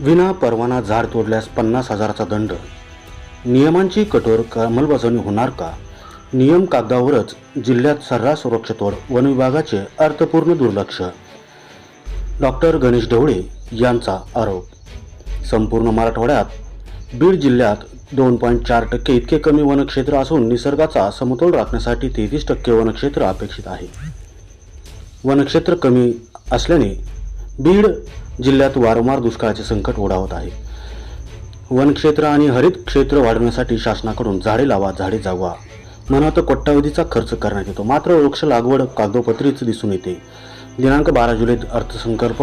विना परवाना झाड तोडल्यास पन्नास हजाराचा दंड. नियमांची कठोर अंमलबजावणी होणार का? नियम कागदावरच जिल्ह्यात सर्रास वृक्षतोड वन विभागाचे अर्थपूर्ण दुर्लक्ष. डॉक्टर गणेश ढवळे यांचा आरोप. संपूर्ण मराठवाड्यात बीड जिल्ह्यात दोन पॉईंट चार टक्के इतके कमी वनक्षेत्र असून निसर्गाचा समतोल राखण्यासाठी तेहतीस टक्के वनक्षेत्र अपेक्षित आहे. वनक्षेत्र कमी असल्याने बीड जिल्ह्यात वारंवार दुष्काळाचे संकट ओढावत आहे. वनक्षेत्र आणि हरित क्षेत्र वाढवण्यासाठी शासनाकडून झाडे लावा झाडे जागवा म्हणत कोट्यावधीचा खर्च करण्यात येतो. मात्र वृक्ष लागवड कागदोपत्रीच दिसून येते. दिनांक बारा जुलै अर्थसंकल्प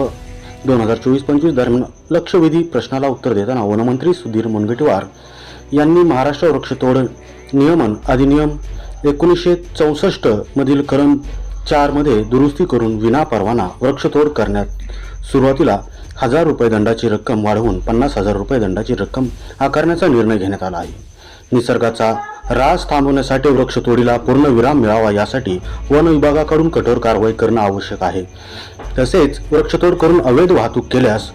दोन हजार चोवीस पंचवीस दरम्यान लक्षवेधी प्रश्नाला उत्तर देताना वनमंत्री सुधीर मुनगंटीवार यांनी महाराष्ट्र वृक्षतोड नियमन अधिनियम एकोणीसशे चौसष्ट मधील कलम चारमध्ये दुरुस्ती करून विना परवाना वृक्षतोड करण्यात सुरुवातीला हजार रुपये दंडाची रक्कम वाढवून पन्नास हजार रुपये दंडाची रक्कम आकारण्याचा निर्णय घेण्यात आला आहे. निसर्गाचा रास थांबवण्यासाठी वृक्षतोडीला पूर्ण विराम मिळावा यासाठी वन विभागाकडून कठोर कारवाई करणं आवश्यक आहे. तसेच वृक्षतोड करून अवैध वाहतूक केल्यास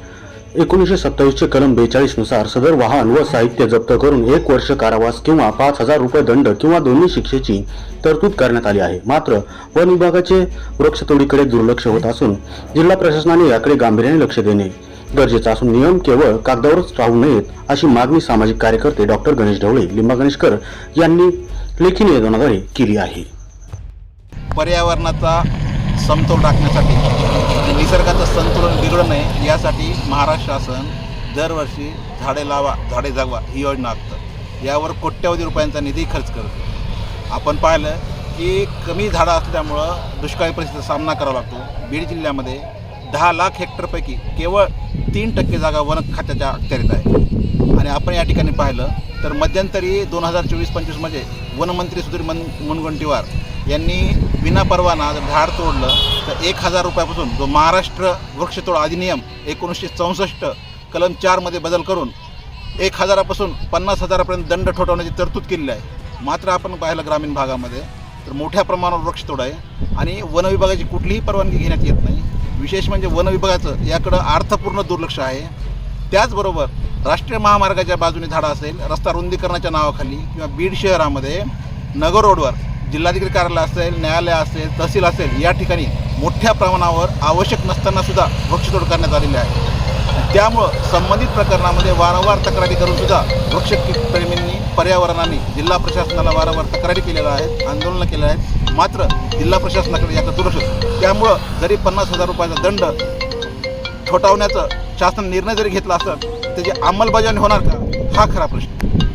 एकोणीसशे सत्तावीसचे कलम बेचाळीसनुसार सदर वाहन व साहित्य जप्त करून एक वर्ष कारावास किंवा पाच हजार रुपये दंड किंवा दोन्ही शिक्षेची तरतूद करण्यात आली आहे. मात्र वन विभागाचे वृक्षतोडीकडे दुर्लक्ष होत असून जिल्हा प्रशासनाने याकडे गांभीर्याने लक्ष देणे गरजेचं असून नियम केवळ कागदावरच राहू नयेत अशी मागणी सामाजिक कार्यकर्ते डॉक्टर गणेश ढवळे लिंबा गणेशकर यांनी लेखी निवेदनाद्वारे केली आहे. पर्यावरणाचा समतोल राखण्यासाठी. आणि निसर्गाचं संतुलन बिघडू नये यासाठी महाराष्ट्र शासन दरवर्षी झाडे लावा झाडे जगवा ही योजना आखतं. यावर कोट्यवधी रुपयांचा निधी खर्च करतो. आपण पाहिलं की कमी झाडं असल्यामुळं दुष्काळी परिस्थितीचा सामना करावा लागतो. बीड जिल्ह्यामध्ये दहा लाख हेक्टरपैकी केवळ तीन टक्के जागा वन खात्याच्या अखत्यारीत आहे. आणि आपण या ठिकाणी पाहिलं तर मध्यंतरी दोन हजार चोवीस पंचवीसमध्ये वनमंत्री सुधीर मन मुनगंटीवार यांनी विनापरवाना जर झाड तोडलं तर एक हजार रुपयापासून जो महाराष्ट्र वृक्षतोड अधिनियम एकोणीसशे चौसष्ट कलम चारमध्ये बदल करून एक हजारापासून पन्नास हजारापर्यंत दंड ठोठावण्याची तरतूद केलेली आहे. मात्र आपण पाहिलं ग्रामीण भागामध्ये तर मोठ्या प्रमाणावर वृक्षतोड आहे आणि वन विभागाची कुठलीही परवानगी घेण्यात येत नाही. विशेष म्हणजे वन विभागाचं याकडं अर्थपूर्ण दुर्लक्ष आहे. त्याचबरोबर राष्ट्रीय महामार्गाच्या बाजूने झाडं असेल रस्ता रुंदीकरणाच्या नावाखाली किंवा बीड शहरामध्ये नगर रोडवर जिल्हाधिकारी कार्यालय असेल न्यायालय असेल तहसील असेल या ठिकाणी मोठ्या प्रमाणावर आवश्यक नसतानासुद्धा वृक्षतोड करण्यात आलेली आहे. त्यामुळं संबंधित प्रकरणामध्ये वारंवार तक्रारी करून सुद्धा वृक्षप्रेमींनी पर्यावरणाने जिल्हा प्रशासनाला वारंवार तक्रारी केलेल्या आहेत आंदोलनं केल्या आहेत. मात्र जिल्हा प्रशासनाकडे याचं दुर्लक्ष त्यामुळं जरी पन्नास हजार रुपयाचा दंड ठोठावण्याचं शासन निर्णय जरी घेतला असत त्याची अंमलबजावणी होणार का? हा खरा प्रश्न.